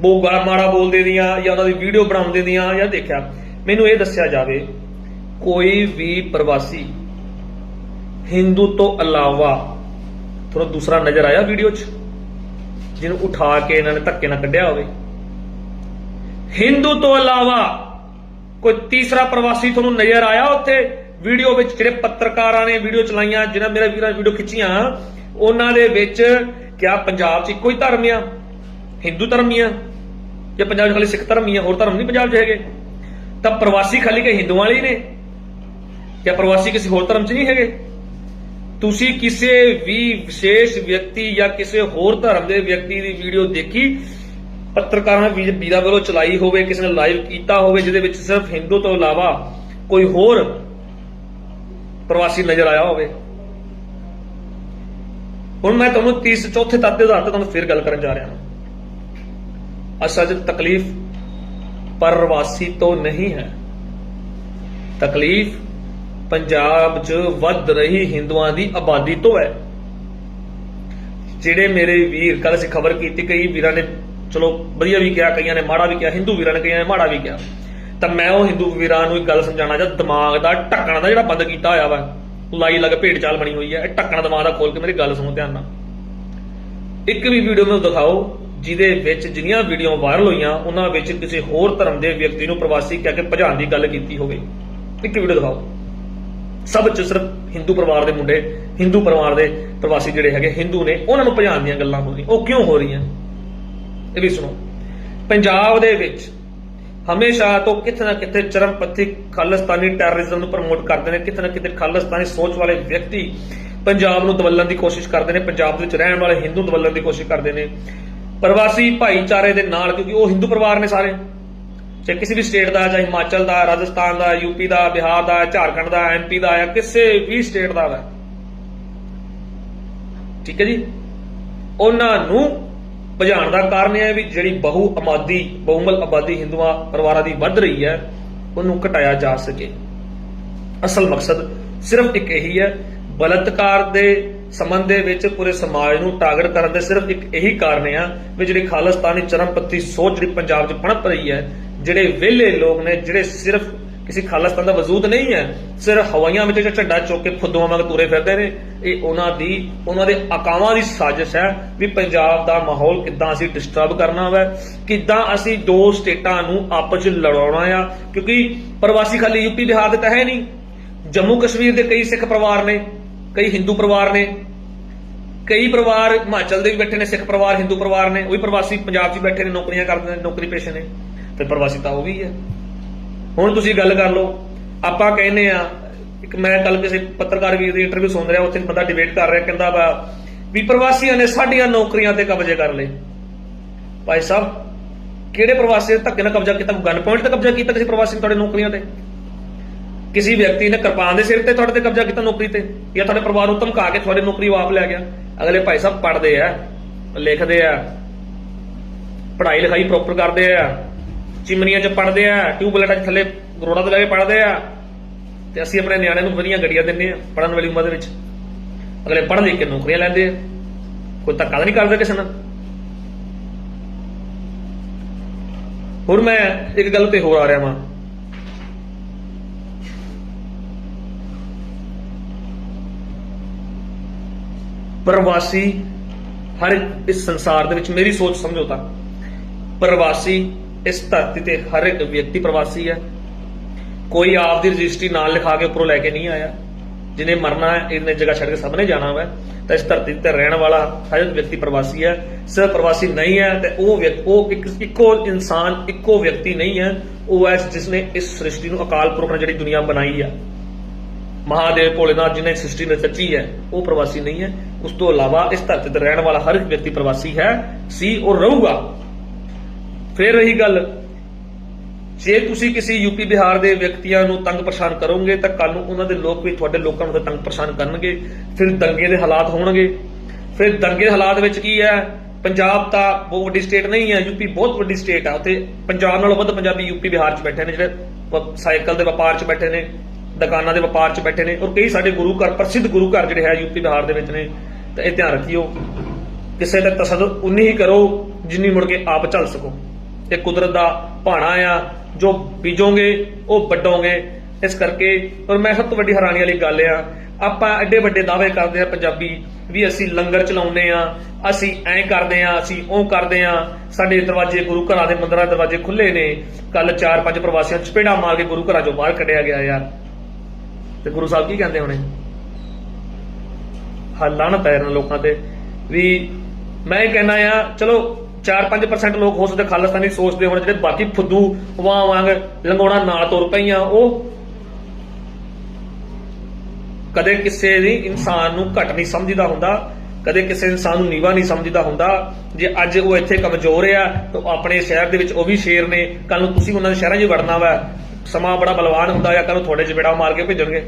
ਬੋ ਗਾਲਾਂ ਮਾੜਾ ਬੋਲਦੇ ਦੀਆਂ ਜਾਂ ਉਹਨਾਂ ਦੀ ਵੀਡੀਓ ਬਣਾਉਂਦੇ ਦੀਆਂ ਜਾਂ ਦੇਖਿਆ, ਮੈਨੂੰ ਇਹ ਦੱਸਿਆ ਜਾਵੇ, ਕੋਈ ਵੀ ਪ੍ਰਵਾਸੀ ਹਿੰਦੂ ਤੋਂ ਇਲਾਵਾ ਤੁਹਾਨੂੰ ਦੂਸਰਾ ਨਜ਼ਰ ਆਇਆ ਵੀਡੀਓ 'ਚ? ਜਿਹਨੂੰ ਉਠਾ ਕੇ ਇਹਨਾਂ ਨੇ ਧੱਕੇ ਨਾਲ ਕੱਢਿਆ ਹੋਵੇ। ਹਿੰਦੂ ਤੋਂ ਇਲਾਵਾ ਕੋਈ ਤੀਸਰਾ ਪ੍ਰਵਾਸੀ ਤੁਹਾਨੂੰ ਨਜ਼ਰ ਆਇਆ ਉੱਥੇ? ਵੀਡੀਓ ਵਿੱਚ ਜਿਹੜੇ ਪੱਤਰਕਾਰਾਂ ਨੇ ਵੀਡੀਓ ਚਲਾਈਆਂ, ਜਿਨ੍ਹਾਂ ਮੇਰਾ ਵੀਰਾਂ ਵੀਡੀਓ ਖਿੱਚੀਆਂ, ਉਹਨਾਂ ਦੇ ਵਿੱਚ ਕਿਆ ਪੰਜਾਬ 'ਚ ਇੱਕੋ ਹੀ ਧਰਮ ਆ? ਹਿੰਦੂ ਧਰਮ ਹੀ ਆ? ਜਾਂ ਪੰਜਾਬ 'ਚ ਖਾਲੀ ਸਿੱਖ ਧਰਮ ਹੀ ਆ? ਹੋਰ ਧਰਮ ਨਹੀਂ ਪੰਜਾਬ 'ਚ ਹੈਗੇ? ਤਾਂ ਪ੍ਰਵਾਸੀ ਖਾਲੀ ਕਿ ਹਿੰਦੂਆਂ ਵਾਲੇ ਨੇ। ਜਾਂ ਪ੍ਰਵਾਸੀ ਕਿਸੇ ਹੋਰ ਧਰਮ 'ਚ ਨਹੀਂ ਹੈਗੇ? ਤੁਸੀਂ ਕਿਸੇ ਵੀ ਵਿਸ਼ੇਸ਼ ਵਿਅਕਤੀ ਜਾਂ ਕਿਸੇ ਹੋਰ ਧਰਮ ਦੇ ਵਿਅਕਤੀ ਦੀ ਵੀਡੀਓ ਦੇਖੀ ਪੱਤਰਕਾਰਾਂ ਵੀ- ਵੀਰਾਂ ਵੱਲੋਂ ਚਲਾਈ ਹੋਵੇ, ਕਿਸੇ ਨੇ ਲਾਈਵ ਕੀਤਾ ਹੋਵੇ, ਜਿਹਦੇ ਵਿੱਚ ਸਿਰਫ ਹਿੰਦੂ ਤੋਂ ਇਲਾਵਾ ਕੋਈ ਹੋਰ ਪ੍ਰਵਾਸੀ ਨਜ਼ਰ ਆਇਆ ਹੋਵੇ। ਹੁਣ ਮੈਂ ਤੁਹਾਨੂੰ ਤੀਸ ਚੌਥੇ ਤੱਤ ਦੇ ਆਧਾਰ ਤੇ ਤੁਹਾਨੂੰ ਫਿਰ ਗੱਲ ਕਰਨ ਜਾ ਰਿਹਾ ਹਾਂ। ਅਸਲ 'ਚ ਤਕਲੀਫ ਪ੍ਰਵਾਸੀ ਤੋਂ ਨਹੀਂ ਹੈ। ਤਕਲੀਫ ਪੰਜਾਬ 'ਚ ਵੱਧ ਰਹੀ ਹਿੰਦੂਆਂ ਦੀ ਆਬਾਦੀ ਤੋਂ ਹੈ। ਜਿਹੜੇ ਮੇਰੇ ਵੀਰ ਕੱਲ ਅਸੀਂ ਖਬਰ ਕੀਤੀ, ਕਈ ਵੀਰਾਂ ਨੇ ਚਲੋ ਵਧੀਆ ਵੀ ਕਿਹਾ, ਕਈਆਂ ਨੇ ਮਾੜਾ ਵੀ ਕਿਹਾ, ਹਿੰਦੂ ਵੀਰਾਂ ਨੇ, ਕਈਆਂ ਨੇ ਮਾੜਾ ਵੀ ਕਿਹਾ। ਤਾਂ ਮੈਂ ਉਹ ਹਿੰਦੂ ਵੀਰਾਂ ਨੂੰ ਇੱਕ ਗੱਲ ਸਮਝਾਉਣਾ ਜਾਂ ਦਿਮਾਗ ਦਾ ਢੱਕਣਾ ਦਾ ਜਿਹੜਾ ਬੰਦ ਕੀਤਾ ਹੋਇਆ ਵਾ, ਲਾਈ ਲੱਗ ਭੇਡ ਚਾਲ ਬਣੀ ਹੋਈ ਹੈ, ਇਹ ਢੱਕਣਾ ਦਿਮਾਗ ਦਾ ਖੋਲ ਕੇ ਮੇਰੀ ਗੱਲ ਸੁਣੋ ਧਿਆਨ ਨਾਲ। ਇੱਕ ਵੀ ਵੀਡੀਓ ਮੈਨੂੰ ਦਿਖਾਓ, ਜਿਹਦੇ ਵਿੱਚ ਜਿੰਨੀਆਂ ਵੀਡੀਓ ਵਾਇਰਲ ਹੋਈਆਂ, ਉਹਨਾਂ ਵਿੱਚ ਕਿਸੇ ਹੋਰ ਧਰਮ ਦੇ ਵਿਅਕਤੀ ਨੂੰ ਪ੍ਰਵਾਸੀ ਕਹਿ ਕੇ ਭਜਾਉਣ ਦੀ ਗੱਲ ਕੀਤੀ ਹੋਵੇ। ਇੱਕ ਵੀਡੀਓ ਦਿਖਾਓ। ਸਭ ਚ ਸਿਰਫ ਹਿੰਦੂ ਪਰਿਵਾਰ ਦੇ ਮੁੰਡੇ, ਹਿੰਦੂ ਪਰਿਵਾਰ ਦੇ ਪ੍ਰਵਾਸੀ ਜਿਹੜੇ ਹੈਗੇ, ਹਿੰਦੂ ਨੇ, ਉਹਨਾਂ ਨੂੰ ਭਜਾਉਣ ਦੀਆਂ ਗੱਲਾਂ ਹੋ ਰਹੀਆਂ। ਉਹ ਕਿਉਂ ਹੋ ਰਹੀਆਂ? ਇਹ ਵੀ ਸੁਣੋ। ਪੰਜਾਬ ਦੇ ਵਿੱਚ ਹਮੇਸ਼ਾ ਤੋਂ ਕਿਤੇ ਨਾ ਕਿਤੇ ਚਰਮਪੰਥੀ ਖਾਲਿਸਤਾਨੀ ਟੈਰਰਿਜ਼ਮ ਨੂੰ ਪ੍ਰਮੋਟ ਕਰਦੇ ਨੇ ਕਿਤੇ ਨਾ ਕਿਤੇ ਖਾਲਿਸਤਾਨੀ ਸੋਚ ਵਾਲੇ ਵਿਅਕਤੀ ਪੰਜਾਬ ਨੂੰ ਦਵਲਣ ਦੀ ਕੋਸ਼ਿਸ਼ ਕਰਦੇ ਨੇ, ਪੰਜਾਬ ਦੇ ਵਿੱਚ ਰਹਿਣ ਵਾਲੇ ਹਿੰਦੂ ਦਵਲਣ ਦੀ ਕੋਸ਼ਿਸ਼ ਕਰਦੇ ਨੇ। ਪ੍ਰਵਾਸੀ ਭਾਈਚਾਰੇ ਦੇ ਨਾਲ, ਕਿਉਂਕਿ ਉਹ ਹਿੰਦੂ ਪਰਿਵਾਰ ਨੇ ਸਾਰੇ। ਚਾਹੇ ਕਿਸੇ ਵੀ ਸਟੇਟ ਦਾ, ਚਾਹੇ ਹਿਮਾਚਲ ਦਾ, ਰਾਜਸਥਾਨ ਦਾ ਯੂਪੀ ਦਾ, ਬਿਹਾਰ ਦਾ, ਝਾਰਖੰਡ ਦਾ ਐਮਪੀ ਦਾ ਜਾਂ ਕਿਸੇ ਵੀ ਸਟੇਟ ਦਾ ਹੈ ਠੀਕ ਹੈ ਜੀ? ਉਹਨਾਂ ਨੂੰ ਭਜਾਉਣ ਦਾ ਕਾਰਨ ਇਹ ਹੈ ਵੀ ਜਿਹੜੀ ਬਹੁ ਆਬਾਦੀ, ਬਹੁਮਲ ਆਬਾਦੀ ਹਿੰਦੂਆਂ ਪਰਿਵਾਰਾਂ ਦੀ ਵੱਧ ਰਹੀ ਹੈ, ਉਹਨੂੰ ਘਟਾਇਆ ਜਾ ਸਕੇ। ਅਸਲ ਮਕਸਦ ਸਿਰਫ ਇੱਕ ਇਹੀ ਹੈ, ਬਲਤਕਾਰ ਦੇ ਸੰਬੰਧ ਦੇ ਵਿੱਚ ਪੂਰੇ ਸਮਾਜ ਨੂੰ ਟਾਰਗੇਟ ਕਰਨ ਦੇ ਸਿਰਫ ਇੱਕ ਇਹੀ ਕਾਰਨ ਆ ਵੀ ਜਿਹੜੀ ਖਾਲਿਸਤਾਨੀ ਚਰਮਪੰਥੀ ਸੋਚ ਜਿਹੜੀ ਪੰਜਾਬ 'ਚ ਪਣਪ ਰਹੀ ਹੈ, ਜਿਹੜੇ ਵਿਹਲੇ ਲੋਕ ਨੇ, ਜਿਹੜੇ ਸਿਰਫ ਕਿਸੇ ਖਾਲਿਸਤਾਨ ਦਾ ਵਜੂਦ ਨਹੀਂ ਹੈ, ਸਿਰਫ ਹਵਾਈਆਂ ਵਿੱਚ ਜਿਹੜਾ ਝੰਡਾ ਚੁੱਕ ਕੇ ਫੁੱਦੂਆਂ ਵਾਂਗ ਤੁਰੇ ਫਿਰਦੇ ਨੇ। ਇਹ ਉਹਨਾਂ ਦੀ, ਉਹਨਾਂ ਦੇ ਆਕਾਵਾਂ ਦੀ ਸਾਜ਼ਿਸ਼ ਹੈ ਵੀ ਪੰਜਾਬ ਦਾ ਮਾਹੌਲ ਕਿੱਦਾਂ ਅਸੀਂ ਡਿਸਟਰਬ ਕਰਨਾ ਹੋਵੇ ਕਿੱਦਾਂ ਅਸੀਂ ਦੋ ਸਟੇਟਾਂ ਨੂੰ ਆਪਸ ਵਿੱਚ ਲੜਾਉਣਾ ਆ, ਕਿਉਂਕਿ ਪ੍ਰਵਾਸੀ ਖਾਲੀ ਯੂਪੀ ਬਿਹਾਰ ਦੇ ਤਾਂ ਹੈ ਨਹੀਂ, ਜੰਮੂ ਕਸ਼ਮੀਰ ਦੇ ਕਈ ਸਿੱਖ ਪਰਿਵਾਰ ਨੇ, ਕਈ ਹਿੰਦੂ ਪਰਿਵਾਰ ਨੇ, ਕਈ ਪਰਿਵਾਰ ਹਿਮਾਚਲ ਦੇ ਵੀ ਬੈਠੇ ਨੇ, ਸਿੱਖ ਪਰਿਵਾਰ, ਹਿੰਦੂ ਪਰਿਵਾਰ ਨੇ, ਉਹ ਵੀ ਪ੍ਰਵਾਸੀ ਪੰਜਾਬ 'ਚ ਬੈਠੇ ਨੇ, ਨੌਕਰੀਆਂ ਕਰਦੇ ਨੇ, ਨੌਕਰੀ ਪੇਸ਼ੇ ਨੇ, ਤੇ ਪ੍ਰਵਾਸੀ ਤਾਂ ਉਹ ਵੀ ਹੈ। ਹੁਣ ਤੁਸੀਂ ਗੱਲ ਕਰ ਲਓ, ਆਪਾਂ ਕਹਿੰਦੇ ਆ ਇੱਕ ਮੈਂ ਕੱਲ ਕਿਸੇ ਪੱਤਰਕਾਰ ਵੀਰ ਦੀ ਇੰਟਰਵਿਊ ਸੁਣ ਰਿਹਾ, ਉੱਥੇ ਬੰਦਾ ਡਿਬੇਟ ਕਰ ਰਿਹਾ, ਕਹਿੰਦਾ ਵਾ ਵੀ ਪ੍ਰਵਾਸੀਆਂ ਨੇ ਸਾਡੀਆਂ ਨੌਕਰੀਆਂ ਤੇ ਕਬਜ਼ੇ ਕਰ ਲਏ। ਭਾਈ ਸਾਹਿਬ, ਕਿਹੜੇ ਪ੍ਰਵਾਸੀ ਨੇ ਧੱਕੇ ਨਾਲ ਕਬਜ਼ਾ ਕੀਤਾ? ਗਨ ਪੁਆਇੰਟ ਤੇ ਕਬਜ਼ਾ ਕੀਤਾ ਕਿਸੇ ਪ੍ਰਵਾਸੀ ਨੇ ਤੁਹਾਡੇ ਨੌਕਰੀਆਂ ਤੇ? ਕਿਸੇ ਵਿਅਕਤੀ ਨੇ ਕਿਰਪਾਨ ਦੇ ਸਿਰ ਤੇ ਤੁਹਾਡੇ ਤੇ ਕਬਜ਼ਾ ਕੀਤਾ ਨੌਕਰੀ ਤੇ? ਜਾਂ ਤੁਹਾਡੇ ਪਰਿਵਾਰ ਨੂੰ ਧਮਕਾ ਕੇ ਤੁਹਾਡੀ ਨੌਕਰੀ ਵਾਪ ਲੈ ਗਿਆ? ਅਗਲੇ ਭਾਈ ਸਾਹਿਬ ਪੜ੍ਹਦੇ ਆ, ਲਿਖਦੇ ਆ ਪੜ੍ਹਾਈ ਲਿਖਾਈ ਪ੍ਰੋਪਰ ਕਰਦੇ ਆ। ਚਿਮਨੀਆਂ 'ਚ ਪੜ੍ਹਦੇ ਆ, ਟਿਊਬਲਾਈਟਾਂ 'ਚ ਥੱਲੇ ਰੋਡਾਂ ਤੇ ਲੈ ਕੇ ਪੜ੍ਹਦੇ ਆ। ਤੇ ਅਸੀਂ ਆਪਣੇ ਨਿਆਣਿਆਂ ਨੂੰ ਵਧੀਆ ਗੱਡੀਆਂ ਦਿੰਦੇ ਆ, ਪੜ੍ਹਨ ਵਾਲੀ ਉਮਰ ਦੇ ਵਿੱਚ। ਅਗਲੇ ਪੜ੍ਹ ਲਿਖ ਕੇ ਨੌਕਰੀਆਂ ਲੈਂਦੇ ਆ? ਕੋਈ ਧੱਕਾ ਤਾਂ ਨਹੀਂ ਕਰਦੇ ਕਿਸੇ ਨਾਲ? ਹੁਣ ਮੈਂ ਇੱਕ ਗੱਲ ਤੇ ਹੋਰ ਆ ਰਿਹਾ ਵਾਂ। ਪ੍ਰਵਾਸੀ ਹਰ ਇਸ ਸੰਸਾਰ ਦੇ ਵਿੱਚ ਮੇਰੀ ਸੋਚ ਸਮਝੋ ਤਾਂ। ਪ੍ਰਵਾਸੀ ਇਸ ਧਰਤੀ ਤੇ ਹਰ ਇੱਕ ਵਿਅਕਤੀ ਪ੍ਰਵਾਸੀ ਹੈ। ਕੋਈ ਆਪ ਦੀ ਰਜਿਸਟਰੀ ਨਾਲ ਲਿਖਾ ਕੇ ਉੱਪਰੋਂ ਲੈ ਕੇ ਨਹੀਂ ਆਇਆ। ਜਿਹਨੇ ਮਰਨਾ ਹੈ, ਇਹਨੇ ਜਗ੍ਹਾ ਛੱਡ ਕੇ ਸਭ ਨੇ ਜਾਣਾ ਹੋਵੇ ਤਾਂ ਇਸ ਧਰਤੀ ਤੇ ਰਹਿਣ ਵਾਲਾ ਹਰ ਇੱਕ ਵਿਅਕਤੀ ਪ੍ਰਵਾਸੀ ਹੈ। ਸਿਰਫ ਪ੍ਰਵਾਸੀ ਨਹੀਂ ਹੈ ਤੇ ਉਹ ਉਹ ਇੱਕੋ ਇਨਸਾਨ, ਇੱਕੋ ਵਿਅਕਤੀ ਨਹੀਂ ਹੈ। ਉਹ ਹੈ ਜਿਸ ਨੇ ਇਸ ਸ੍ਰਿਸ਼ਟੀ ਨੂੰ ਅਕਾਲ ਪੁਰਖ ਨੇ ਜਿਹੜੀ ਦੁਨੀਆ ਬਣਾਈ ਹੈ ਮਹਾਦੇਵ ਭੋਲੇਨਾਥ ਜੀ ਨੇ ਸ੍ਰਿਸ਼ਟੀ ਰਚੀ ਹੈ, ਉਹ ਪ੍ਰਵਾਸੀ ਨਹੀਂ ਹੈ। ਉਸ ਤੋਂ ਇਲਾਵਾ ਇਸ ਧਰਤੀ ਤੇ ਰਹਿਣ ਵਾਲਾ ਹਰ ਇੱਕ ਵਿਅਕਤੀ ਪ੍ਰਵਾਸੀ ਹੈ। ਸੀ ਉਹ ਰਹੂਗਾ। ਫਿਰ ਰਹੀ ਗੱਲ, ਜੇ ਤੁਸੀਂ ਕਿਸੇ ਯੂਪੀ ਬਿਹਾਰ ਦੇ ਵਿਅਕਤੀਆਂ ਨੂੰ ਤੰਗ ਪਰੇਸ਼ਾਨ ਕਰੋਗੇ, ਤਾਂ ਕੱਲ ਨੂੰ ਉਹਨਾਂ ਦੇ ਲੋਕ ਵੀ ਤੁਹਾਡੇ ਲੋਕਾਂ ਨੂੰ ਤੰਗ ਪਰੇਸ਼ਾਨ ਕਰਨਗੇ। ਫਿਰ ਦੰਗੇ ਦੇ ਹਾਲਾਤ ਹੋਣਗੇ। ਫਿਰ ਦੰਗੇ ਦੇ ਹਾਲਾਤ ਵਿੱਚ ਕੀ ਹੈ? ਪੰਜਾਬ ਤਾਂ ਬਹੁਤ ਵੱਡੀ ਸਟੇਟ ਨਹੀਂ ਹੈ ਯੂਪੀ ਬਹੁਤ ਵੱਡੀ ਸਟੇਟ ਹੈ ਉੱਥੇ ਪੰਜਾਬ ਨਾਲੋਂ ਵੱਧ ਪੰਜਾਬੀ ਯੂਪੀ ਬਿਹਾਰ 'ਚ ਬੈਠੇ ਨੇ, ਜਿਹੜੇ ਸਾਈਕਲ ਦੇ ਵਪਾਰ 'ਚ ਬੈਠੇ ਨੇ, ਦੁਕਾਨਾਂ ਦੇ ਵਪਾਰ 'ਚ ਬੈਠੇ ਨੇ, ਔਰ ਕਈ ਸਾਡੇ ਗੁਰੂ ਘਰ, ਪ੍ਰਸਿੱਧ ਗੁਰੂ ਘਰ ਜਿਹੜੇ ਹੈ ਯੂਪੀ ਬਿਹਾਰ ਦੇ ਵਿੱਚ ਨੇ, ਤਾਂ ਇਹ ਧਿਆਨ ਰੱਖਿਓ। ਕਿਸੇ ਦਾ ਤਸੱਦਦ ਉਨੀ ਹੀ ਕਰੋ ਜਿੰਨੀ ਮੁੜ ਕੇ ਆਪ ਚੱਲ ਸਕੋ। ਇਹ ਕੁਦਰਤ ਦਾ ਭਾਣਾ ਆ, ਜੋ ਬੀਜੋਗੇ, ਉਹ ਵੱਡੋਗੇ ਇਸ ਕਰਕੇ, ਔਰ ਮੈਂ ਸਭ ਤੋਂ ਵੱਡੀ ਹੈਰਾਨੀ ਵਾਲੀ ਗੱਲ ਆ, ਆਪਾਂ ਐਡੇ ਵੱਡੇ ਦਾਅਵੇ ਕਰਦੇ ਆ ਪੰਜਾਬੀ ਵੀ ਅਸੀਂ ਲੰਗਰ ਚਲਾਉਂਦੇ ਆ, ਅਸੀਂ ਐਂ ਕਰਦੇ ਆ, ਅਸੀਂ ਉਹ ਕਰਦੇ ਆ। ਸਾਡੇ ਦਰਵਾਜ਼ੇ ਗੁਰੂ ਘਰਾਂ ਦੇ ਮੰਦਰਾਂ ਦੇ ਦਰਵਾਜ਼ੇ ਖੁੱਲੇ ਨੇ। ਕੱਲ ਚਾਰ ਪੰਜ ਪ੍ਰਵਾਸੀਆਂ ਨੂੰ ਚਪੇੜਾ ਮਾਰ ਕੇ ਗੁਰੂ ਘਰਾਂ ਚੋਂ ਬਾਹਰ ਕੱਢਿਆ ਗਿਆ ਯਾਰ ਤੇ ਗੁਰੂ ਸਾਹਿਬ ਕੀ ਕਹਿੰਦੇ ਹੋਣੇ? ਹੱਲਾਂ ਨਾ ਪੈਰਨ ਲੋਕਾਂ ਤੇ। ਵੀ ਮੈਂ ਇਹ ਕਹਿਣਾ ਆ, ਚਲੋ 4-5% ਲੋਕ ਹੋ ਸਕਦੇ ਖਾਲਸਤਾਨੀ ਸੋਚਦੇ ਹੋਣ ਜਿਹੜੇ ਬਾਕੀ ਫੁੱਦੂ ਵਾਂ ਵਾਂਗ ਲੰਗੋਣਾ ਨਾਲ ਤੁਰ ਪਈਆਂ। ਉਹ ਕਦੇ ਕਿਸੇ ਵੀ ਇਨਸਾਨ ਨੂੰ ਘੱਟ ਨਹੀਂ ਸਮਝਦਾ ਹੁੰਦਾ, ਕਦੇ ਕਿਸੇ ਇਨਸਾਨ ਨੂੰ ਨੀਵਾ ਨਹੀਂ ਸਮਝਦਾ ਹੁੰਦਾ। ਜੇ ਅੱਜ ਉਹ ਇੱਥੇ ਕਮਜ਼ੋਰ ਆ, ਤਾਂ ਆਪਣੇ ਸ਼ਹਿਰ ਦੇ ਵਿੱਚ ਉਹ ਵੀ ਸ਼ੇਰ ਨੇ। ਕੱਲ ਨੂੰ ਤੁਸੀਂ ਉਹਨਾਂ ਦੇ ਸ਼ਹਿਰਾਂ 'ਚ ਵੜਨਾ ਵਾ। ਸਮਾਂ ਬੜਾ ਬਲਵਾਨ ਹੁੰਦਾ ਆ ਕੱਲ ਨੂੰ ਤੁਹਾਡੇ 'ਚ ਬੇੜਾ ਮਾਰ ਕੇ ਭੇਜਣਗੇ।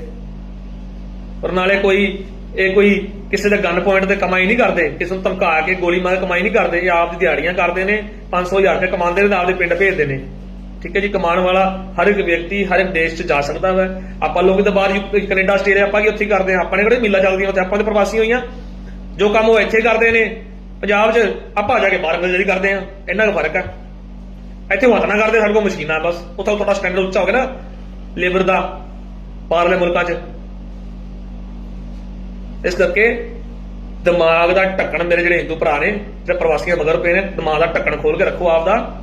ਪਰ ਨਾਲੇ ਕੋਈ, ਇਹ ਕੋਈ ਕਿਸੇ ਦੇ ਗਨ ਪੁਆਇੰਟ ਤੇ ਕਮਾਈ ਨਹੀਂ ਕਰਦੇ, ਕਿਸੇ ਨੂੰ ਧਮਕਾ ਕੇ ਗੋਲੀ ਮਾਰ ਕਮਾਈ ਨਹੀਂ ਕਰਦੇ, ਇਹ ਆਪ ਦੀ ਦਿਹਾੜੀਆਂ ਕਰਦੇ ਨੇ 500 ਹਜ਼ਾਰ ਰੁਪਏ ਕਮਾਉਂਦੇ ਨੇ ਤੇ ਆਪਦੇ ਪਿੰਡ ਭੇਜਦੇ ਨੇ। ਠੀਕ ਹੈ ਜੀ, ਕਮਾਉਣ ਵਾਲਾ ਹਰ ਇੱਕ ਵਿਅਕਤੀ ਹਰ ਇੱਕ ਦੇਸ਼ 'ਚ ਜਾ ਸਕਦਾ ਵਾ। ਆਪਾਂ ਲੋਕ ਤਾਂ ਬਾਹਰ ਕੈਨੇਡਾ, ਆਸਟ੍ਰੇਲੀਆ, ਆਪਾਂ ਕੀ ਉੱਥੇ ਕਰਦੇ ਆ ਆਪਾਂ ਨੇ ਕਿਹੜੇ ਮਿੱਲਾਂ ਚੱਲਦੀਆਂ ਉੱਥੇ? ਆਪਾਂ ਤੇ ਪ੍ਰਵਾਸੀ ਹੋਈਆਂ। ਜੋ ਕੰਮ ਉਹ ਇੱਥੇ ਕਰਦੇ ਨੇ, ਪੰਜਾਬ 'ਚ ਆਪਾਂ ਜਾ ਕੇ ਬਾਹਰ ਮਿਲ ਅੰਗਰੇਜ਼ੀ ਕਰਦੇ ਆ ਇੰਨਾ ਕੁ ਫ਼ਰਕ ਆ ਇੱਥੇ ਹੱਥ ਨਾ ਕਰਦੇ, ਸਾਡੇ ਕੋਲ ਮਸ਼ੀਨਾਂ ਬਸ। ਉੱਥੇ ਤੁਹਾਡਾ ਸਟੈਂਡਰਡ ਉੱਚਾ ਹੋ ਗਿਆ ਨਾ। ਲੇਬਰ ਦਾ, ਬਾਹਰਲੇ ਮੁਲਕਾਂ 'ਚ। ਇਸ ਕਰਕੇ ਦਿਮਾਗ ਦਾ ਢੱਕਣ ਮੇਰੇ ਜਿਹੜੇ ਹਿੰਦੂ ਭਰਾ ਨੇ, ਜਿਹੜੇ ਪ੍ਰਵਾਸੀਆਂ ਮਗਰ ਪਏ ਨੇ, ਦਿਮਾਗ ਦਾ ਢੱਕਣ ਖੋਲ ਕੇ ਰੱਖੋ ਆਪਦਾ।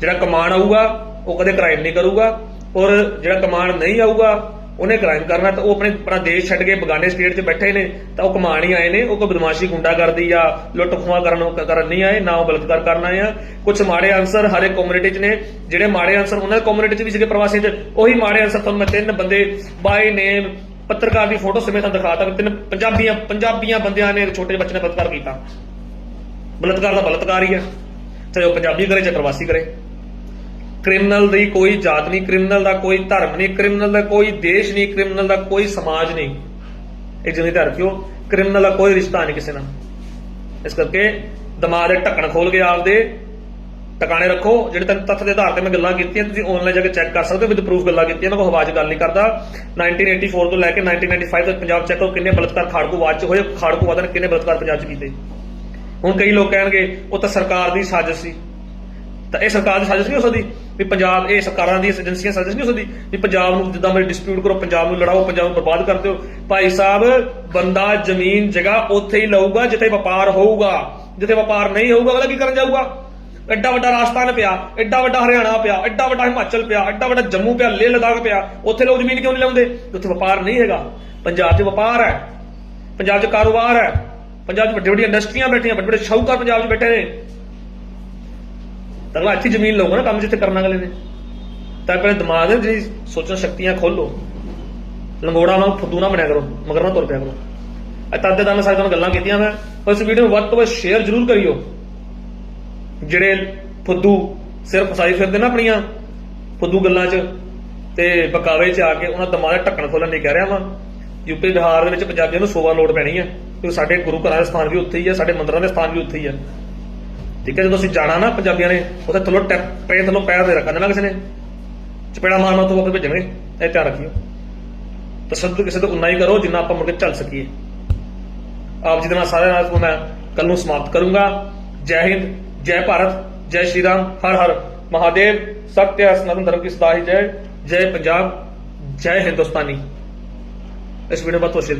ਜਿਹੜਾ ਕਮਾਣ ਆਊਗਾ, ਉਹ ਕਦੇ ਕ੍ਰਾਈਮ ਨਹੀਂ ਕਰੂਗਾ। ਔਰ ਜਿਹੜਾ ਕਮਾਣ ਨਹੀਂ ਆਊਗਾ, ਉਹਨੇ ਕ੍ਰਾਈਮ ਕਰਨਾ, ਤਾਂ ਉਹ ਆਪਣੇ ਆਪਣਾ ਦੇਸ਼ ਛੱਡ ਕੇ ਬਗਾਨੇ ਸਟੇਟ 'ਚ ਬੈਠੇ ਨੇ, ਤਾਂ ਉਹ ਕਮਾਣ ਹੀ ਆਏ ਨੇ, ਉਹ ਕੋਈ ਬਦਮਾਸ਼ੀ ਗੁੰਡਾ ਕਰਦੀ ਆ ਲੁੱਟ ਖੋਹਾਂ ਕਰਨ ਕਰਨ ਨਹੀਂ ਆਏ, ਨਾ ਉਹ ਬਲਤਕਾਰ ਕਰਨ ਆਏ ਆ। ਕੁਝ ਮਾੜੇ ਅਨਸਰ ਹਰ ਕਮਿਊਨਿਟੀ 'ਚ ਨੇ, ਜਿਹੜੇ ਮਾੜੇ ਅਨਸਰ ਉਹਨਾਂ ਦੇ ਕਮਿਊਨਿਟੀ 'ਚ ਵੀ ਸੀਗੇ ਪ੍ਰਵਾਸੀ 'ਚ, ਉਹੀ ਮਾੜੇ ਅਨਸਰ ਤੁਹਾਨੂੰ ਮੈਂ ਤਿੰਨ ਬੰਦੇ ਬਾਏ ਨੇਮ ਪੱਤਰਕਾਰ ਦੀ ਫੋਟੋ ਸਮੇਤ ਸਾਨੂੰ ਦਿਖਾਤਾ ਵੀ ਤਿੰਨ ਪੰਜਾਬੀਆਂ ਪੰਜਾਬੀਆਂ ਬੰਦਿਆਂ ਨੇ ਛੋਟੇ ਜਿਹੇ ਬੱਚੇ ਨੇ ਬਲਤਕਾਰ ਕੀਤਾ। ਬਲਤਕਾਰ ਦਾ ਬਲਤਕਾਰ ਹੀ ਹੈ ਚਾਹੇ ਉਹ ਪੰਜਾਬੀ ਕਰੇ, ਚਾਹੇ ਪ੍ਰਵਾਸੀ ਕਰੇ। ਕ੍ਰਿਮੀਨਲ ਦੀ ਕੋਈ ਜਾਤ ਨਹੀਂ, ਕ੍ਰਿਮੀਨਲ ਦਾ ਕੋਈ ਧਰਮ ਨਹੀਂ, ਕ੍ਰਿਮੀਨਲ ਦਾ ਕੋਈ ਦੇਸ਼ ਨਹੀਂ, ਕ੍ਰਿਮੀਨਲ ਦਾ ਕੋਈ ਸਮਾਜ ਨਹੀਂ। ਇਹ ਜਿਹਨੇ ਧਿਆਨ ਰੱਖਿਓ ਕ੍ਰਿਮੀਨਲ ਦਾ ਕੋਈ ਰਿਸ਼ਤਾ ਨਹੀਂ ਕਿਸੇ ਨਾਲ। ਇਸ ਕਰਕੇ ਦਿਮਾਗ ਦੇ ਢੱਕਣ ਖੋਲ ਕੇ ਆਪਦੇ ਟਿਕਾਣੇ ਰੱਖੋ, ਜਿਹੜੇ ਤੱਕ ਤੱਥ ਦੇ ਆਧਾਰ ਤੇ ਮੈਂ ਗੱਲਾਂ ਕੀਤੀਆਂ, ਤੁਸੀਂ ਆਨਲਾਈਨ ਜਾ ਕੇ ਚੈੱਕ ਕਰ ਸਕਦੇ ਹੋ ਵਿਦ ਪ੍ਰੂਫ ਗੱਲਾਂ ਕੀਤੀਆਂ, ਮੈਂ ਕੋਈ ਹਵਾਜ ਗੱਲ ਨਹੀਂ ਕਰਦਾ। 1984 ਤੋਂ ਲੈ ਕੇ 1995 ਤੱਕ ਪੰਜਾਬ ਚੈੱਕ ਕਰੋ, ਕਿੰਨੇ ਬਲਤਕਾਰ ਖਾੜਕੂ ਬਾਅਦ ਚ ਹੋਏ, ਖਾੜਕੂ ਬਾਅਦ ਕਿੰਨੇ ਬਲਤਕਾਰ ਪੰਜਾਬ ਚ ਕੀਤੇ। ਹੁਣ ਕਈ ਲੋਕ ਕਹਿਣਗੇ, ਉਹ ਤਾਂ ਸਰਕਾਰ ਦੀ ਸਾਜ਼ਿਸ਼ ਸੀ। ਤਾਂ ਇਹ ਸਰਕਾਰ ਦੀ ਸਾਜ਼ਿਸ਼ ਨਹੀਂ ਹੋ ਸਕਦੀ? ਵੀ ਪੰਜਾਬ, ਇਹ ਸਰਕਾਰਾਂ ਦੀ ਏਜੰਸੀਆਂ ਸਾਜ਼ਿਸ਼ ਨਹੀਂ ਹੋ ਸਕਦੀ? ਵੀ ਪੰਜਾਬ ਨੂੰ ਜਿੱਦਾਂ ਮੇਰੇ ਡਿਸਪਿਊਟ ਕਰੋ, ਪੰਜਾਬ ਨੂੰ ਲੜਾਓ, ਪੰਜਾਬ ਨੂੰ ਬਰਬਾਦ ਕਰ ਦਿਓ। ਭਾਈ ਸਾਹਿਬ, ਬੰਦਾ ਜ਼ਮੀਨ, ਜਗ੍ਹਾ ਉੱਥੇ ਹੀ ਲਊਗਾ, ਜਿੱਥੇ ਵਪਾਰ ਹੋਊਗਾ। ਜਿੱਥੇ ਵਪਾਰ ਨਹੀਂ ਹੋਊਗਾ, ਅਗਲਾ ਕੀ ਕਰਨ ਜਾਊਗਾ? ਐਡਾ ਵੱਡਾ ਰਾਜਸਥਾਨ ਪਿਆ, ਐਡਾ ਵੱਡਾ ਹਰਿਆਣਾ ਪਿਆ, ਐਡਾ ਵੱਡਾ ਹਿਮਾਚਲ ਪਿਆ, ਐਡਾ ਵੱਡਾ ਜੰਮੂ ਪਿਆ, ਲੇਹ ਲਦਾਖ ਪਿਆ, ਉੱਥੇ ਲੋਕ ਜ਼ਮੀਨ ਕਿਉਂ ਨਹੀਂ ਲਾਉਂਦੇ? ਉੱਥੇ ਵਪਾਰ ਨਹੀਂ ਹੈਗਾ। ਪੰਜਾਬ 'ਚ ਵਪਾਰ ਹੈ। ਪੰਜਾਬ 'ਚ ਕਾਰੋਬਾਰ ਹੈ। ਪੰਜਾਬ 'ਚ ਵੱਡੀ ਵੱਡੀਆਂ ਇੰਡਸਟਰੀਆਂ ਬੈਠੀਆਂ, ਵੱਡੇ ਵੱਡੇ ਸ਼ਾਹੂਕਾਰ ਪੰਜਾਬ 'ਚ ਬੈਠੇ ਨੇ। ਤਾਂ ਅਗਲਾ ਇੱਥੇ ਜ਼ਮੀਨ ਲਊਗਾ ਨਾ ਕੰਮ ਜਿੱਥੇ ਕਰਨਾ ਅਗਲੇ ਨੇ। ਤਾਂ ਆਪਣੇ ਦਿਮਾਗ ਦੇ ਜਿਹੜੀ ਸੋਚਣ ਸ਼ਕਤੀਆਂ ਖੋਲੋ ਲੰਗੋੜਾ ਨਾਲ ਫੁੱਦੂ ਨਾ ਬਣਿਆ ਕਰੋ, ਮਗਰ ਨਾ ਤੁਰ ਪਿਆ ਕਰੋ। ਇਹ ਤਦ ਦੇ ਨਾਲ ਸਾਰੇ ਤੁਹਾਨੂੰ ਗੱਲਾਂ ਕੀਤੀਆਂ ਮੈਂ। ਪਰ ਇਸ ਵੀਡੀਓ ਨੂੰ ਵੱਧ ਤੋਂ ਵੱਧ ਸ਼ੇਅਰ ਜ਼ਰੂਰ ਕਰਿਓ। ਜਿਹੜੇ ਫੁੱਦੂ ਸਿਰਫ ਫਸਾਈ ਫਿਰਦੇ ਨਾ ਆਪਣੀਆਂ, ਫੁੱਦੂ ਗੱਲਾਂ 'ਚ, ਤੇ ਬਕਾਵੇ 'ਚ ਆ ਕੇ ਉਹਨਾਂ ਦਿਮਾਗ ਦਾ ਢੱਕਣ ਖੋਲਣ ਨਹੀਂ ਕਹਿ ਰਿਹਾ ਵਾਂ। ਯੂਪੀ ਬਿਹਾਰ ਦੇ ਵਿੱਚ ਪੰਜਾਬੀਆਂ ਨੂੰ ਸੋਵਾ ਲੋੜ ਪੈਣੀ ਹੈ ਕਿਉਂਕਿ ਸਾਡੇ ਗੁਰੂ ਘਰਾਂ ਦੇ ਸਥਾਨ ਵੀ ਉੱਥੇ ਹੀ ਹੈ ਸਾਡੇ ਮੰਦਰਾਂ ਦੇ ਸਥਾਨ ਵੀ ਉੱਥੇ ਹੀ ਹੈ ਠੀਕ ਹੈ ਜਦੋਂ ਅਸੀਂ ਜਾਣਾ ਨਾ ਪੰਜਾਬੀਆਂ ਨੇ, ਉੱਥੇ ਥੱਲੋਂ ਟੈਪ ਥੱਲੋਂ ਪੈਰ ਦੇ ਰੱਖਣਾ ਦੇਣਾ ਕਿਸੇ ਨੇ। ਚਪੇੜਾ ਮਾਰਨਾ ਤੋਂ ਵਾਪਸ ਭੇਜਣਗੇ, ਇਹ ਧਿਆਨ ਰੱਖਿਓ। ਤਸੱਦਦ ਕਿਸੇ ਤੋਂ ਉਨਾ ਹੀ ਕਰੋ ਜਿੰਨਾ ਆਪਾਂ ਮੁੜ ਕੇ ਚੱਲ ਸਕੀਏ। ਆਪ ਜੀ ਦੇ ਨਾਲ ਸਾਰਿਆਂ ਨਾਲ ਮੈਂ ਕੱਲ ਨੂੰ ਸਮਾਪਤ ਕਰੂੰਗਾ। ਜੈ ਹਿੰਦ। ਜੈ ਭਾਰਤ, ਜੈ ਸ਼੍ਰੀ ਰਾਮ ਹਰ ਹਰ ਮਹਾਦੇਵ ਸਤਿ ਸਨਾਤਨ ਧਰਮ ਕੀ ਸਦਾ ਹੀ ਜੈ ਜੈ ਪੰਜਾਬ, ਜੈ ਹਿੰਦੁਸਤਾਨੀ। ਇਸ ਵੀਡੀਓ ਬਾਤ ਤੋਂ ਸ਼ੇਅਰ